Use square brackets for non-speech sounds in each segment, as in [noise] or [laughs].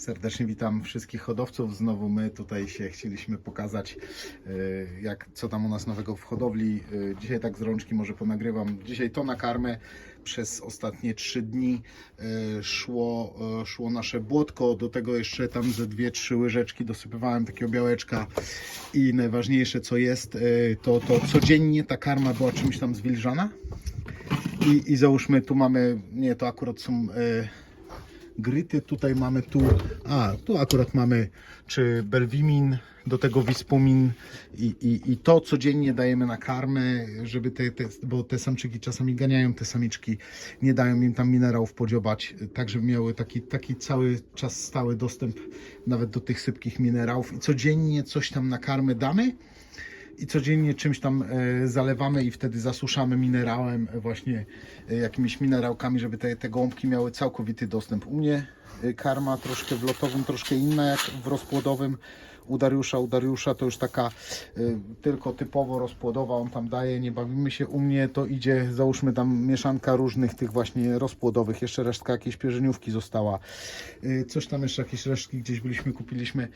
Serdecznie witam wszystkich hodowców. Znowu my tutaj się chcieliśmy pokazać, e, jak, co tam u nas nowego w hodowli. E, Dzisiaj tak z rączki może ponagrywam. Dzisiaj to na karmę. Przez ostatnie trzy dni e, szło, szło nasze błotko. Do tego jeszcze tam ze dwie, trzy łyżeczki dosypywałem takiego białeczka. I najważniejsze co jest, to, to codziennie ta karma była czymś tam zwilżana. I, I załóżmy, tu mamy, nie, to akurat są gryty, tutaj mamy tu, a tu akurat mamy czy belwimin, do tego wispumin i, i, i to codziennie dajemy na karmę, żeby te, te, bo te samczyki czasami ganiają te samiczki, nie dają im tam minerałów podziobać, tak żeby miały taki, taki cały czas stały dostęp nawet do tych sypkich minerałów. I codziennie coś tam na karmę damy i codziennie czymś tam e, zalewamy i wtedy zasuszamy minerałem, e, właśnie e, jakimiś minerałkami, żeby te, te gołąbki miały całkowity dostęp. U mnie karma troszkę w lotowym, troszkę inna jak w rozpłodowym. U Dariusza, u Dariusza to już taka e, tylko typowo rozpłodowa, on tam daje, nie bawimy się. U mnie to idzie, załóżmy tam mieszanka różnych tych właśnie rozpłodowych, jeszcze resztka jakiejś pierzyniówki została. E, Coś tam jeszcze, jakieś resztki gdzieś byliśmy, kupiliśmy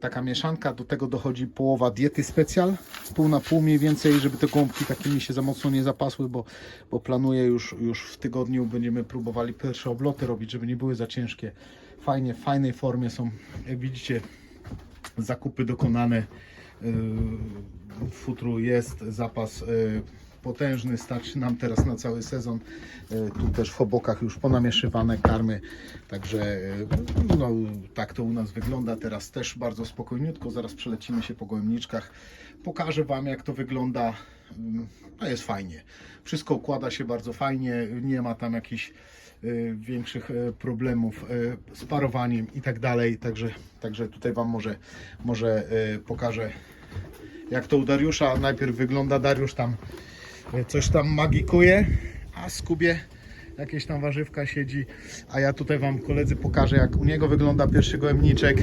taka mieszanka, do tego dochodzi połowa diety specjal, pół na pół mniej więcej, żeby te gąbki takimi się za mocno nie zapasły, bo, bo planuję już, już w tygodniu będziemy próbowali pierwsze obloty robić, żeby nie były za ciężkie. Fajnie, w fajnej formie są, jak widzicie, zakupy dokonane. Yy, W futru jest zapas yy, potężny, starczy nam teraz na cały sezon. Yy, Tu też w obokach już ponamieszywane karmy, także no, tak to u nas wygląda. Teraz też bardzo spokojniutko, zaraz przelecimy się po gołębniczkach. Pokażę Wam jak to wygląda. Yy, No jest fajnie. Wszystko układa się bardzo fajnie, nie ma tam jakichś większych y, problemów y, z parowaniem i tak dalej. Także, także tutaj Wam może, może y, pokażę jak to u Dariusza najpierw wygląda. Dariusz tam y, coś tam magikuje, a Skubie jakieś tam warzywka siedzi. A ja tutaj Wam koledzy pokażę jak u niego wygląda pierwszy gołębniczek.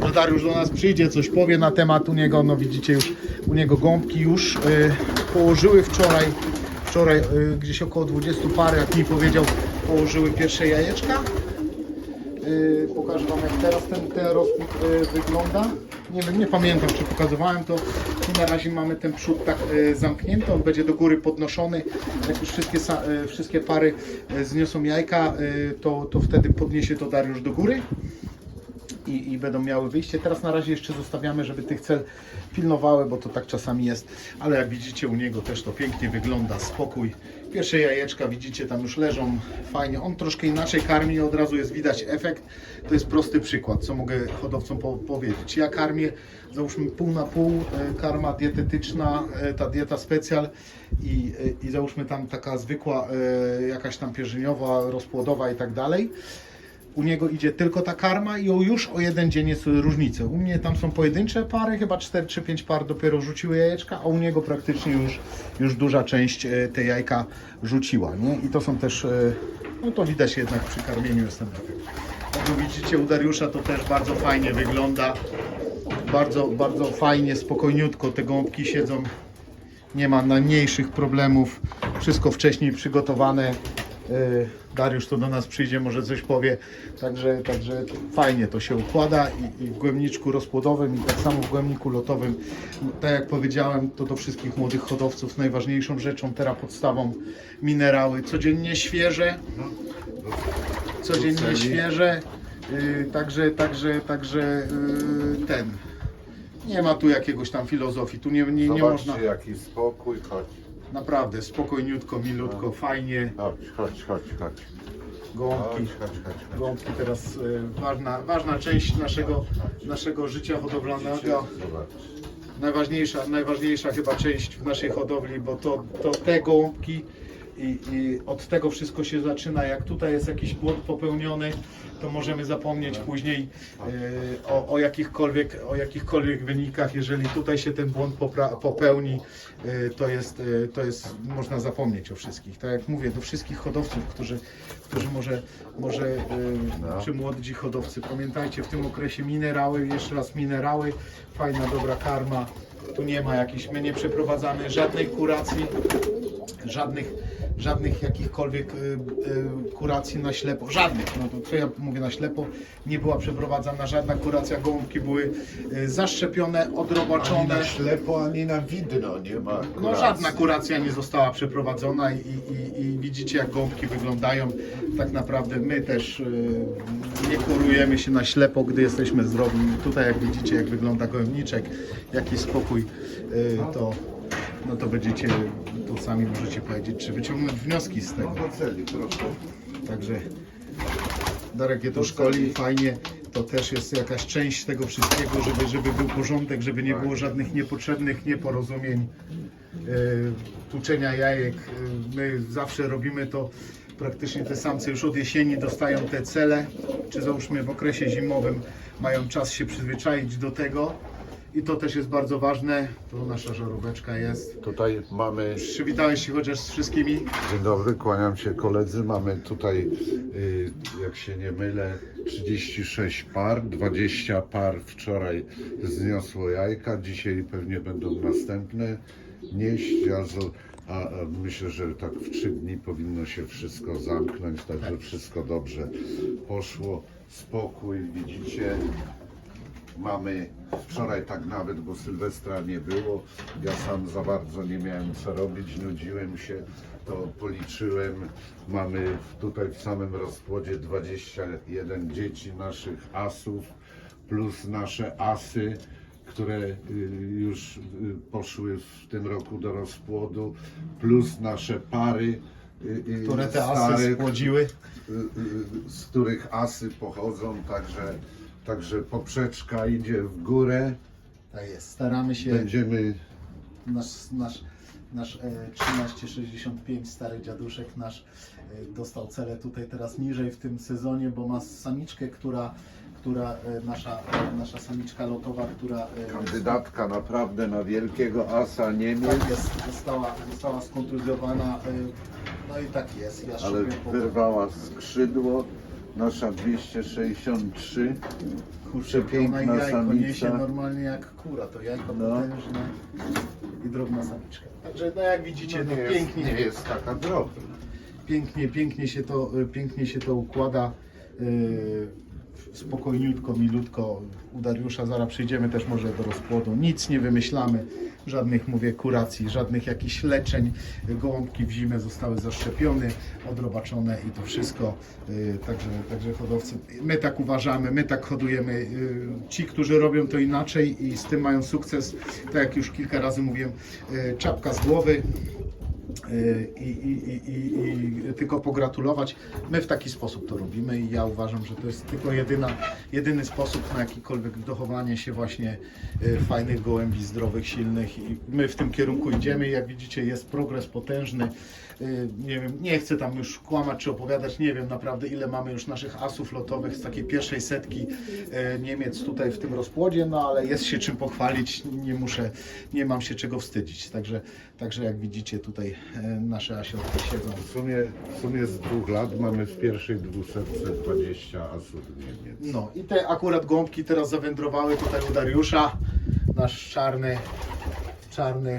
To Dariusz do nas przyjdzie, coś powie na temat u niego. No widzicie już u niego gąbki już y, położyły wczoraj wczoraj y, gdzieś około 20 par, jak mi powiedział, położyły pierwsze jajeczka. Y, pokażę Wam jak teraz ten, ten rozpód y, wygląda. Nie wiem, nie pamiętam czy pokazywałem to. Tu na razie mamy ten przód tak y, zamknięty, on będzie do góry podnoszony. Jak już wszystkie, y, wszystkie pary y, zniosą jajka, y, to, to wtedy podniesie to Dariusz do góry i, i będą miały wyjście. Teraz na razie jeszcze zostawiamy, żeby tych cel pilnowały, bo to tak czasami jest, ale jak widzicie u niego też to pięknie wygląda, spokój. Pierwsze jajeczka widzicie tam już leżą fajnie. On troszkę inaczej karmi, od razu jest widać efekt. To jest prosty przykład, co mogę hodowcom po powiedzieć. Ja karmię, załóżmy pół na pół, e, karma dietetyczna, e, ta dieta specjal i, e, i załóżmy tam taka zwykła, jakaś tam pierzyniowa, rozpłodowa i tak dalej u niego idzie tylko ta karma i już o jeden dzień jest różnica. U mnie tam są pojedyncze pary, chyba 4 czy 5 par dopiero rzuciły jajeczka, a u niego praktycznie już, już duża część e, te jajka rzuciła. Nie? I to są też, e, no to widać jednak przy karmieniu jest ten efekt. Jak widzicie u Dariusza to też bardzo fajnie wygląda. Bardzo, bardzo fajnie, spokojniutko te gąbki siedzą. Nie ma najmniejszych problemów. Wszystko wcześniej przygotowane. Yy, Dariusz tu do nas przyjdzie, może coś powie. Także, także fajnie to się układa i, i w głębniczku rozpłodowym i tak samo w głębniku lotowym. Tak jak powiedziałem, to do wszystkich młodych hodowców najważniejszą rzeczą, teraz podstawą minerały. Codziennie świeże, codziennie świeże. Yy, także, także, także yy, ten. Nie ma tu jakiegoś tam filozofii, tu nie, nie, nie Zobaczcie można. jaki spokój, chodź, Naprawdę spokojniutko, milutko, fajnie. chodź, chodź, chodź, chodź. Gołąbki. Chodź, chodź, chodź, chodź. Gąbki teraz y, ważna, ważna część naszego, naszego życia hodowlanego. Zobacz. Najważniejsza, najważniejsza chyba część w naszej hodowli, bo to, to te gołąbki i, i od tego wszystko się zaczyna. Jak tutaj jest jakiś błąd popełniony, to możemy zapomnieć później y, o, o, jakichkolwiek, o jakichkolwiek wynikach. Jeżeli tutaj się ten błąd popełni, y, to jest, y, to jest, można zapomnieć o wszystkich. Tak jak mówię, do wszystkich hodowców, którzy, którzy może, może y, czy młodzi hodowcy, pamiętajcie w tym okresie minerały, jeszcze raz minerały, fajna, dobra karma. Tu nie ma jakichś, my nie przeprowadzamy żadnej kuracji, żadnych żadnych jakichkolwiek y, y, kuracji na ślepo, żadnych, no to co ja mówię na ślepo, nie była przeprowadzana żadna kuracja, gołąbki były y, zaszczepione, Ani odrobaczone. na ślepo, ani na widno nie ma. No kuracji. żadna kuracja nie została przeprowadzona i, i, i widzicie jak gąbki wyglądają. Tak naprawdę my też nie kurujemy się na ślepo, gdy jesteśmy zdrowi. Tutaj jak widzicie jak wygląda gołębniczek, jaki spokój, to, no to będziecie, to sami możecie powiedzieć, czy wyciągnąć wnioski z tego. Także Darek je to szkoli fajnie. To też jest jakaś część tego wszystkiego, żeby, żeby był porządek, żeby nie było żadnych niepotrzebnych nieporozumień, yy, tłuczenia jajek. Yy, my zawsze robimy to, praktycznie te samce już od jesieni dostają te cele, czy załóżmy w okresie zimowym mają czas się przyzwyczaić do tego. I to też jest bardzo ważne. Tu nasza żaróweczka jest. Tutaj mamy, Przywitałeś się chociaż z wszystkimi. dzień dobry, kłaniam się koledzy. Mamy tutaj, y, jak się nie mylę, 36 par, 20 par wczoraj zniosło jajka, dzisiaj pewnie będą następne nieść, a, z- a, a myślę, że tak w 3 dni powinno się wszystko zamknąć, także wszystko dobrze poszło. Spokój, widzicie, Mamy wczoraj tak nawet, bo Sylwestra nie było. Ja sam za bardzo nie miałem co robić, nudziłem się, to policzyłem. Mamy tutaj w samym rozpłodzie 21 dzieci naszych asów, plus nasze asy, które y, już y, poszły w tym roku do rozpłodu, plus nasze pary. y, które te asy stare, spłodziły. y, y, z których asy pochodzą, także, także poprzeczka idzie w górę. Tak jest. Staramy się. Będziemy Nasz, nasz, nasz e, 1365 stary dziaduszek nasz e, dostał cele tutaj teraz niżej w tym sezonie, bo ma samiczkę, która, która e, nasza, e, nasza samiczka lotowa, która e, kandydatka naprawdę na wielkiego asa Niemiec, tak jest, została, została skontuzjowana. e, No i tak jest. Ja ale wyrwała skrzydło. Nasza 263. Kurczę, Przepiękna ona jajko samica. niesie normalnie jak kura, to jajko No. potężne i drobna samiczka. Także no jak widzicie, no, nie, jest, pięknie. nie jest taka drobna. pięknie, pięknie się to, pięknie się to układa. Yy, Spokojniutko, milutko. U Dariusza zaraz przyjdziemy też może do rozpłodu. Nic nie wymyślamy, żadnych mówię kuracji, żadnych jakichś leczeń. Gołąbki w zimę zostały zaszczepione, odrobaczone i to wszystko. Yy, Także, także hodowcy, my tak uważamy, my tak hodujemy. Yy, Ci, którzy robią to inaczej i z tym mają sukces, tak jak już kilka razy mówiłem, yy, czapka z głowy, i, i, i, i, i tylko pogratulować. My w taki sposób to robimy i ja uważam, że to jest tylko jedyna, jedyny sposób na jakikolwiek dochowanie się właśnie y, fajnych gołębi, zdrowych, silnych i my w tym kierunku idziemy. Jak widzicie jest progres potężny. Y, Nie wiem, nie chcę tam już kłamać czy opowiadać, nie wiem naprawdę ile mamy już naszych asów lotowych z takiej pierwszej setki y, Niemiec tutaj w tym rozpłodzie, no ale jest się czym pochwalić, nie muszę, nie mam się czego wstydzić. Także, także jak widzicie tutaj nasze asiotki siedzą. W sumie, w sumie z dwóch lat mamy w pierwszej 220 asów Niemiec. No i te akurat gąbki teraz zawędrowały tutaj u Dariusza. Nasz czarny, czarny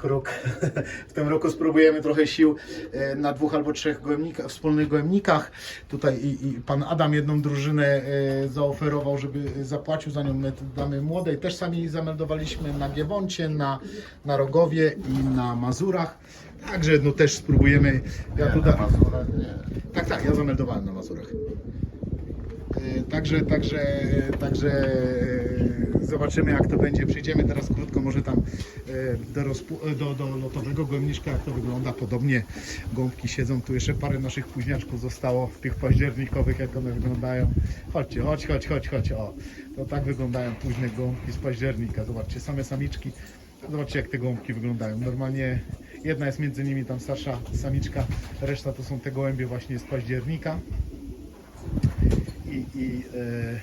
kruk. [laughs] W tym roku spróbujemy trochę sił e, na dwóch albo trzech gołębnikach, wspólnych gołębnikach. Tutaj i, i pan Adam jedną drużynę e, zaoferował, żeby zapłacił za nią. My damy młodej. Też sami zameldowaliśmy na Giewoncie, na, na Rogowie i na Mazurach. Także no też spróbujemy. Ja Nie, tutaj... na Mazurach nie. Tak, tak, ja zameldowałem na Mazurach. E, Także, także, także e, zobaczymy jak to będzie. Przyjdziemy teraz krótko może tam e, do, e, do, do lotowego gołębniczka, jak to wygląda. Podobnie gąbki siedzą. Tu jeszcze parę naszych późniaczków zostało w tych październikowych, jak one wyglądają. Chodźcie, chodź, chodź, chodź, chodź. O, to tak wyglądają późne gołąbki z października. Zobaczcie, same samiczki. Zobaczcie jak te gołąbki wyglądają. Normalnie jedna jest między nimi tam starsza samiczka, reszta to są te gołębie właśnie z października i, i e,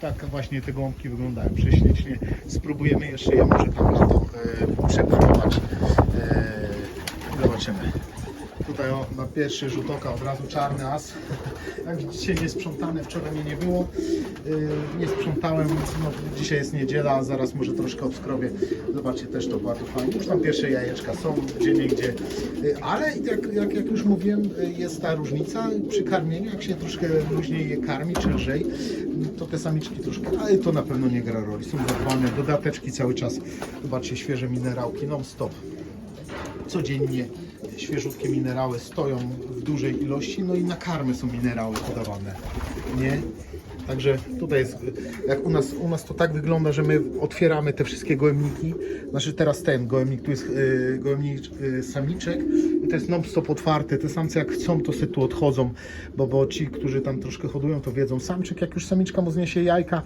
tak właśnie te gąbki wyglądają prześlicznie. Spróbujemy jeszcze je może tam na to e, przeparować. E, zobaczymy. Tutaj o, na pierwszy rzut oka od razu czarny as. [laughs] Jak widzicie nie sprzątane, wczoraj mnie nie było. Yy, nie sprzątałem, no, dzisiaj jest niedziela, zaraz może troszkę obskrobię. Zobaczcie też to bardzo fajnie. Już tam pierwsze jajeczka są gdzie niegdzie. Yy, ale jak, jak, jak już mówiłem, yy, jest ta różnica przy karmieniu, jak się troszkę luźniej je karmi, czy lżej, to te samiczki troszkę, ale to na pewno nie gra roli. Są zadbane, dodateczki cały czas. Zobaczcie, świeże minerałki non stop codziennie świeżutkie minerały stoją w dużej ilości, no i na karmy są minerały podawane, nie? Także tutaj jest, jak u nas, u nas to tak wygląda, że my otwieramy te wszystkie gołębniki, znaczy teraz ten gołębnik, tu jest yy, yy, samiczek. I to jest non-stop otwarte, te samce jak chcą to sobie tu odchodzą, bo, bo ci, którzy tam troszkę hodują to wiedzą, samczyk jak już samiczka mu zniesie jajka,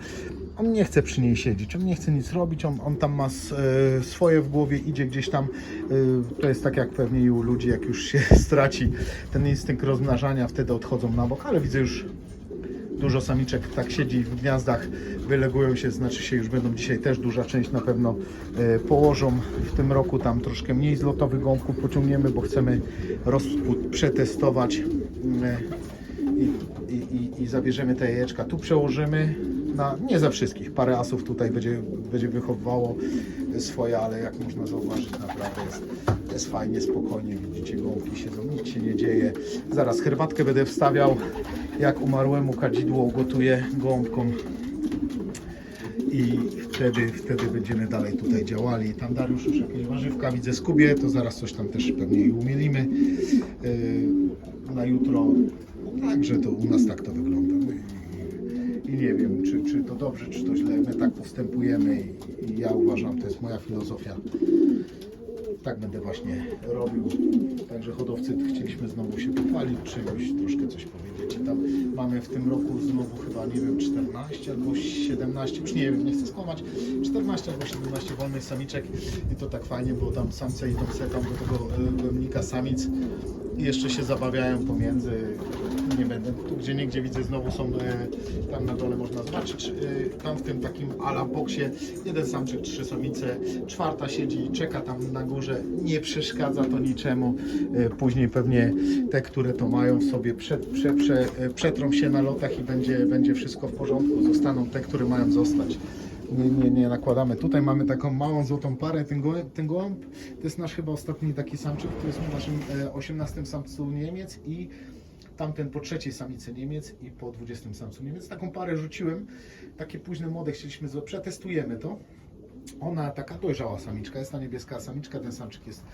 on nie chce przy niej siedzieć, on nie chce nic robić, on, on tam ma e, swoje w głowie, idzie gdzieś tam, e, to jest tak jak pewnie i u ludzi, jak już się [laughs] straci ten instynkt rozmnażania, wtedy odchodzą na bok, ale widzę już dużo samiczek tak siedzi w gniazdach, wylegują się, znaczy się już będą dzisiaj też duża część na pewno e, położą. W tym roku tam troszkę mniej zlotowych gąbków pociągniemy, bo chcemy rozpód przetestować e, i, i, i, zabierzemy te jajeczka. Tu przełożymy na, nie za wszystkich, parę asów tutaj będzie, będzie wychowywało swoje, ale jak można zauważyć naprawdę jest, jest fajnie, spokojnie, widzicie gołąbki siedzą, nic się nie dzieje. Zaraz herbatkę będę wstawiał, jak umarłemu kadzidło ugotuję gołąbkom i wtedy, wtedy będziemy dalej tutaj działali. Tam Dariusz już jakieś warzywka widzę skubie, to zaraz coś tam też pewnie i umielimy yy, na jutro. Także to u nas tak to wygląda. No i, I nie wiem, czy, czy to dobrze, czy to źle. My tak postępujemy i, i ja uważam, to jest moja filozofia. Tak będę właśnie robił. Także hodowcy chcieliśmy znowu się pochwalić czymś, troszkę coś powiedzieć. Tam mamy w tym roku znowu chyba, nie wiem, 14 albo 17, już nie wiem, nie chcę skłamać, 14 albo 17 wolnych samiczek i to tak fajnie, bo tam samce idą sobie tam do tego e, głębnika samic i jeszcze się zabawiają pomiędzy. Nie będę, tu gdzie niegdzie widzę znowu są, e, tam na dole można zobaczyć, e, tam w tym takim ala boksie jeden samczyk, trzy samice, czwarta siedzi, czeka tam na górze, nie przeszkadza to niczemu. E, Później pewnie te, które to mają sobie, prze, prze, e, przetrą się na lotach i będzie, będzie wszystko w porządku. Zostaną te, które mają zostać. Nie, nie, nie nakładamy. Tutaj mamy taką małą złotą parę. Ten gołęb, ten gołąb to jest nasz chyba ostatni taki samczyk, to jest naszym e, 18 samcu Niemiec i tamten po trzeciej samicy Niemiec i po 20 samcu Niemiec. Taką parę rzuciłem. Takie późne młode chcieliśmy zrobić. Przetestujemy to. Ona taka dojrzała samiczka, jest ta niebieska samiczka, ten samczyk jest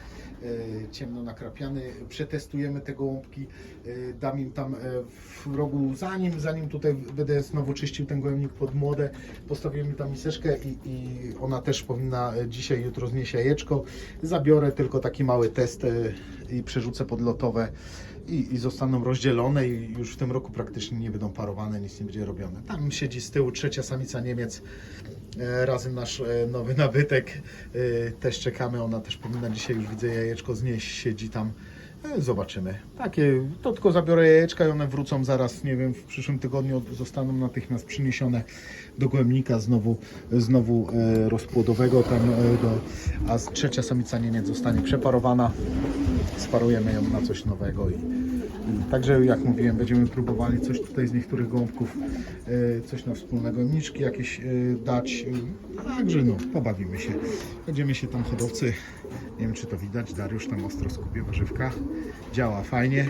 e, ciemno nakrapiany. Przetestujemy te gołąbki, e, dam im tam e, w rogu, zanim, zanim tutaj będę znowu czyścił ten gołębnik pod młode, postawiłem tam miseczkę i, i ona też powinna e, dzisiaj, jutro znieść jajeczko. Zabiorę tylko taki mały test e, i przerzucę podlotowe i, i zostaną rozdzielone i już w tym roku praktycznie nie będą parowane, nic nie będzie robione. Tam siedzi z tyłu trzecia samica Niemiec, e, razem nasz e, nowy nabytek, e, też czekamy, ona też powinna dzisiaj już widzę jajeczko znieść, siedzi tam. E, Zobaczymy. Takie, to tylko zabiorę jajeczka i one wrócą zaraz, nie wiem, w przyszłym tygodniu zostaną natychmiast przyniesione do głębnika znowu, znowu e, rozpłodowego tam e, do, a trzecia samica Niemiec zostanie przeparowana sparujemy ją na coś nowego i także jak mówiłem, będziemy próbowali coś tutaj z niektórych gąbków, e, coś na wspólne gołębniczki jakieś e, dać, e, także no, pobawimy się. Będziemy się tam hodowcy, nie wiem czy to widać, Dariusz tam ostro skubie warzywka, działa fajnie.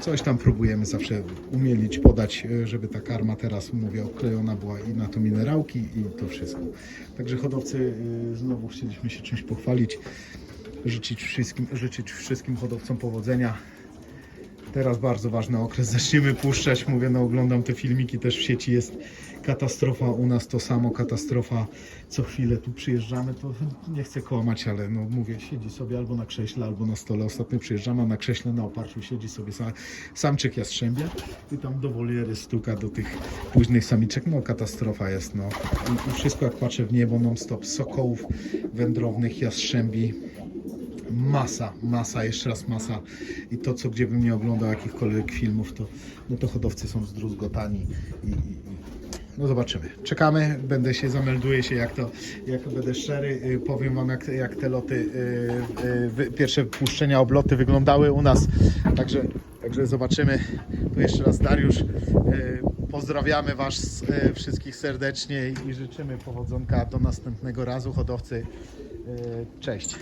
Coś tam próbujemy zawsze umielić podać, żeby ta karma teraz, mówię, oklejona była i na to minerałki i to wszystko. Także hodowcy, znowu chcieliśmy się czymś pochwalić życzyć wszystkim, życzyć wszystkim hodowcom powodzenia. Teraz bardzo ważny okres, [laughs] zaczniemy puszczać. Mówię, no oglądam te filmiki też w sieci, jest katastrofa, u nas to samo, katastrofa. Co chwilę tu przyjeżdżamy, to nie chcę kłamać, ale no mówię, siedzi sobie albo na krześle, albo na stole. Ostatnio przyjeżdżamy, a na krześle na oparciu siedzi sobie sam, samczyk jastrzębia i tam do woliery stuka do tych późnych samiczek. No katastrofa jest, no. I wszystko jak patrzę w niebo non stop, sokołów wędrownych, jastrzębi, masa, masa, jeszcze raz masa i to co gdzie bym nie oglądał jakichkolwiek filmów, to, no to hodowcy są zdruzgotani i, i, no zobaczymy. Czekamy, będę się, zamelduję się jak to, jak będę szczery, y, powiem Wam jak, jak te loty, y, y, pierwsze puszczenia, obloty wyglądały u nas, także, także zobaczymy. Tu jeszcze raz Dariusz, y, pozdrawiamy Was y, wszystkich serdecznie i życzymy powodzonka do następnego razu hodowcy. Y, Cześć.